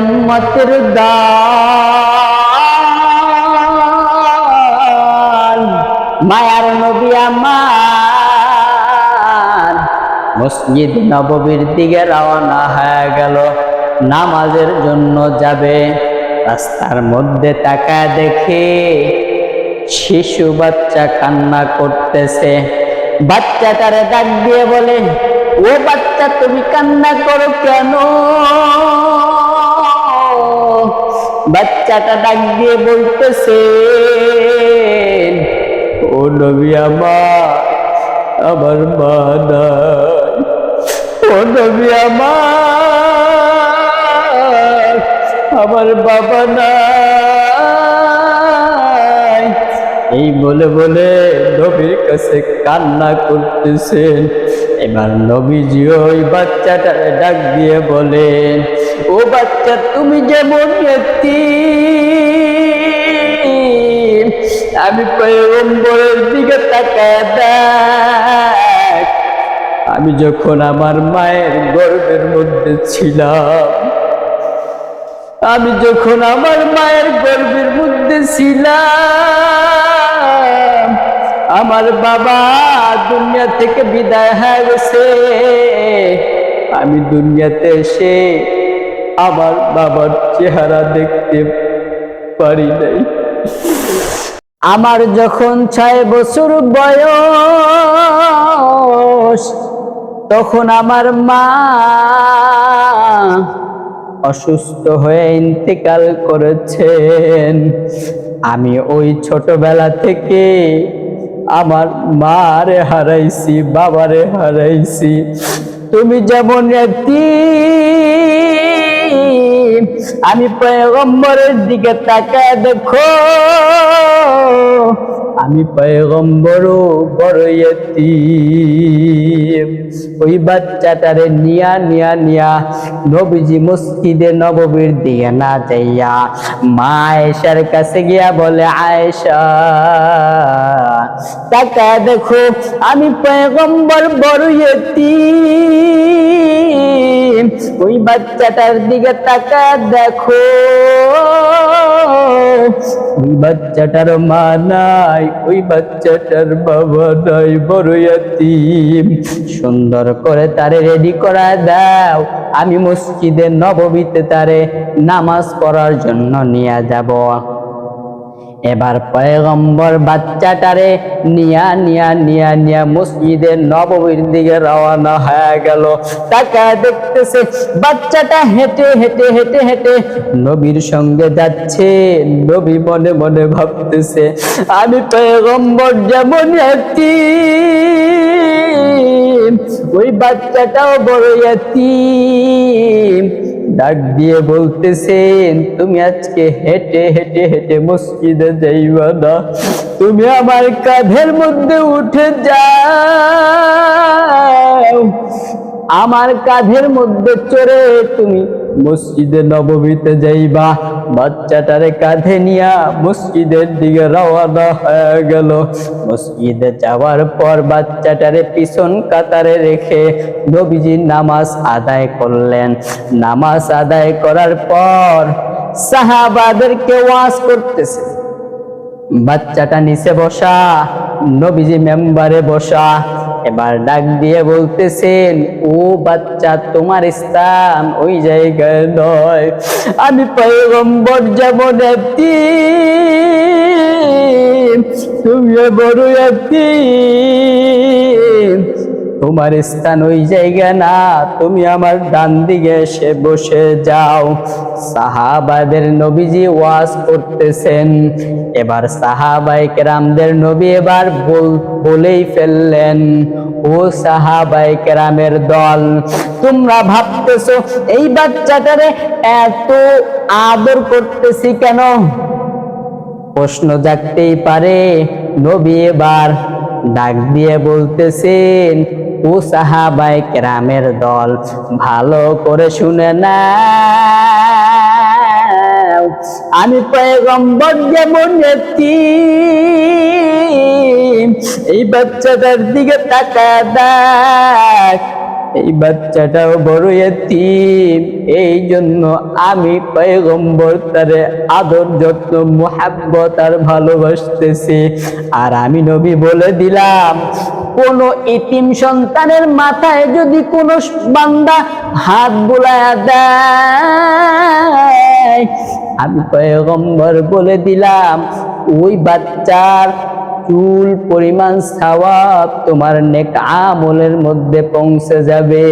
উম্মতের দল মায়ার নবী আমার। মসজিদ নববীর দিকে রওনা হয়ে গেল। নামাজের জন্য যাবে। রাস্তার মধ্যে তাকায় দেখে শিশু বাচ্চা কান্না করতেছে। বাচ্চাটারে ডাক দিয়ে বলে, ও বাচ্চা, তুমি কান্না করো কেন? বাচ্চাটা ডাক দিয়ে বলতেছে ও নবী আমার আমার মা নাই। ও নবী আমার আমার বাবা নাই। এই বলে বলে নবীর কাছে কান্না করতেছেন। এবার নবীজি ওই বাচ্চাটারে ডাক দিয়ে বলেন ও বাচ্চা তুমি যেমন এতিম, আমি পয়গম্বরের দিকে তাকায় দেখ। আমি যখন আমার মায়ের গর্ভের মধ্যে ছিলাম আমি যখন আমার মায়ের গর্ভের মধ্যে ছিলাম আমার বাবা দুনিয়া থেকে বিদায় হয়ে গেছে। আমি দুনিয়াতে এসে আমার বাবার চেহারা দেখতে পারি নাই। আমার যখন ছয় বছর বয়স তখন আমার মা অসুস্থ হয়ে ইন্তেকাল করেছেন। আমি ওই ছোটবেলা থেকে আমার মারে হারাইছি বাবারে হারাইছি। তুমি যেমন এতিম, আমি পয়গম্বরের দিকে তাকায় দেখো, আমি পয়গম্বর বড় ওই বাচ্চাটারে নিয়া নিয়া নিয়া নবীজি মসজিদে নববীর দিয়ে না যাইয়া মা আয়েশার কাছে গিয়া বলে, আয়েশা টাকা দেখো, আমি পয়গম্বর বড় এতিম। ওই বাচ্চাটার দিকে তাকা দেখো। ওই বাচ্চাটার মা নাই, ওই বাচ্চাটার বাবা নাই, বড় সুন্দর করে তারে রেডি করা দাও। আমি মসজিদে নববীতে তারে নামাজ পড়ার জন্য নিয়ে যাব। এবার পয়গম্বর বাচ্চাটারে নিয়া নিয়া নিয়া নিয়া মসজিদের নবমীর দিকে রওনা হয়ে গেল। তাকা দেখতেছে বাচ্চাটা হেঁটে হেঁটে হেঁটে হেঁটে নবীর সঙ্গে যাচ্ছে। নবী মনে মনে ভাবতেছে, আমি পয়গম্বর যেমন একটি ওই বাচ্চাটাও বড় এতিম ডাক দিয়ে বলতেছেন, তুমি আজকে হেঁটে হেঁটে হেঁটে মসজিদে যাইবা না। তুমি আমার কাঁধের মধ্যে উঠে যাও। আমার কাঁধের মধ্যে চড়ে তুমি মসজিদে নবমীতে যাইবা, বাচ্চাটারে কাঁধে নিয়া মসজিদের দিকে রওনা হয়ে গেল। মসজিদে যাওয়ার পর বাচ্চাটারে পিছন কাতারে রেখে নবীজি নামাজ আদায় করলেন। নামাজ আদায় করার পর সাহাবাদেরকে ওয়াজ করতেছে। বাচ্চাটা নিচে বসা, নবীজি মেম্বারে বসা এবার ডাক দিয়ে বলতেছেন, ও বাচ্চা, তোমার স্থান ওই জায়গায় নয়। আমি পয়গম্বর যেমন একটি তুমি বড় একটি তোমার স্থান ওই জায়গা না, তুমি আমার ডান দিকে এসে বসে যাও। সাহাবাদের নবীজি ওয়াজ করতেছেন। এবার সাহাবাই কেরামদের নবী এবার বল- বলেই ফেললেন, ও সাহাবাই কেরামের দল, তোমরা ভাবতেছো এই বাচ্চাটারে এত আদর করতেছি কেন? প্রশ্ন জাগতেই পারে, নবী এবার ডাক দিয়ে বলতেছেন ও সাহাবাই কেরামের দল ভালো করে শুনে না আমি পয়গম্বর যেমন এই বাচ্চাদের দিকে তাকা দেখ। এই বাচ্চাটাও বড় এতিম। এই জন্য আমি পয়গম্বর তারে আদর যত্ন, মোহাব্বত আর ভালোবাসতেছি। আর আমি নবী বলে দিলাম, কোন ইতিম সন্তানের মাথায় যদি কোনো বান্দা হাত বুলায়া দেয়, আমি পয়গম্বর বলে দিলাম, ওই বাচ্চার চুল পরিমাণ সওয়াব তোমার নেক আমলের মধ্যে পৌঁছে যাবে।